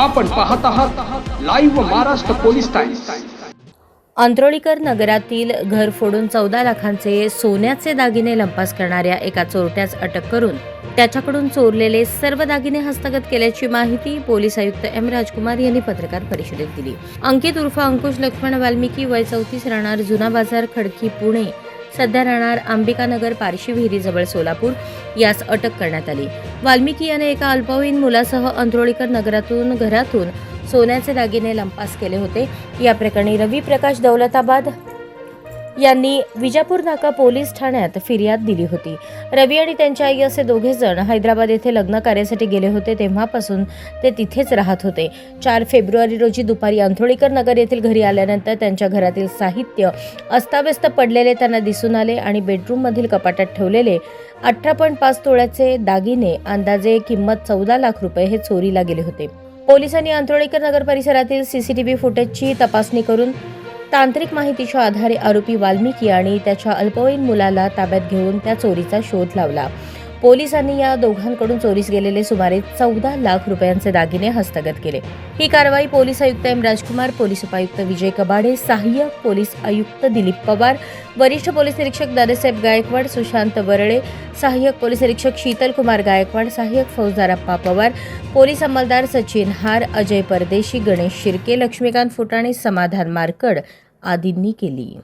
आपण पाहत आहात live Maharashtra police times Antrolikar नगरातील घर फोडून चौदा लाखांचे सोन्याचे दागिने लंपास करणाऱ्या एका चोरट्यास अटक करून त्याच्याकडून चोरलेले सर्व दागिने हस्तगत केल्याची माहिती पोलीस आयुक्त एम राजकुमार यांनी पत्रकार परिषदेत दिली. अंकित उर्फ अंकुश लक्ष्मण वाल्मिकी वय चौतीस राहणार जुना बाजार खडकी पुणे. सध्या राहणार अंबिकानगर पारशी विहिरीजवळ सोलापूर. यास अटक करण्यात आली. वाल्मिकी याने एका अल्पवयीन मुलासह अंत्रोळीकर नगरातून घरातून सोन्याचे दागिने लंपास केले होते. या प्रकरणी रवी प्रकाश दौलताबाद यांनी विजापूर नाका पोलीस ठाण्यात फिर्याद दिली होती. रवी आणि त्यांच्या आई असे दोघे जण हैदराबाद येथे लग्न कार्यासाठी गेले होते तेव्हापासून ते तिथेच राहत होते. चार फेब्रुवारी रोजी दुपारी अंथोळीकर नगर येथील घरी आल्यानंतर त्यांच्या घरातील साहित्य अस्ताव्यस्त पडलेले त्यांना दिसून आले आणि बेडरूममधील कपाटात ठेवलेले अठरा पॉईंट पाच तोळ्याचे दागिने अंदाजे किंमत चौदा लाख रुपये हे चोरीला गेले होते. पोलिसांनी अंत्रोळीकर नगर परिसरातील सीसीटीव्ही फुटेजची तपासणी करून तांत्रिक माहितीच्या आधारे आरोपी वाल्मिकी आणि त्याच्या अल्पवयीन मुलाला ताब्यात घेऊन त्या चोरीचा शोध लावला. पोलिसांनी या दोघांकडून चोरीस गेलेले सुमारे चौदा लाख रुपयांचे दागिने हस्तगत केले. ही कारवाई पोलीस आयुक्त एम. राजकुमार पोलीस उपायुक्त विजय कबाडे सहाय्यक पोलीस आयुक्त दिलीप पवार वरिष्ठ पोलीस निरीक्षक दादासाहेब गायकवाड सुशांत वरळे सहाय्यक पोलीस निरीक्षक शीतल कुमार गायकवाड सहाय्यक फौजदार अप्पा पवार पोलीस अंमलदार सचिन हार अजय परदेशी गणेश शिर्के लक्ष्मीकांत फुटाणे समाधान मारकड आदींनी केली.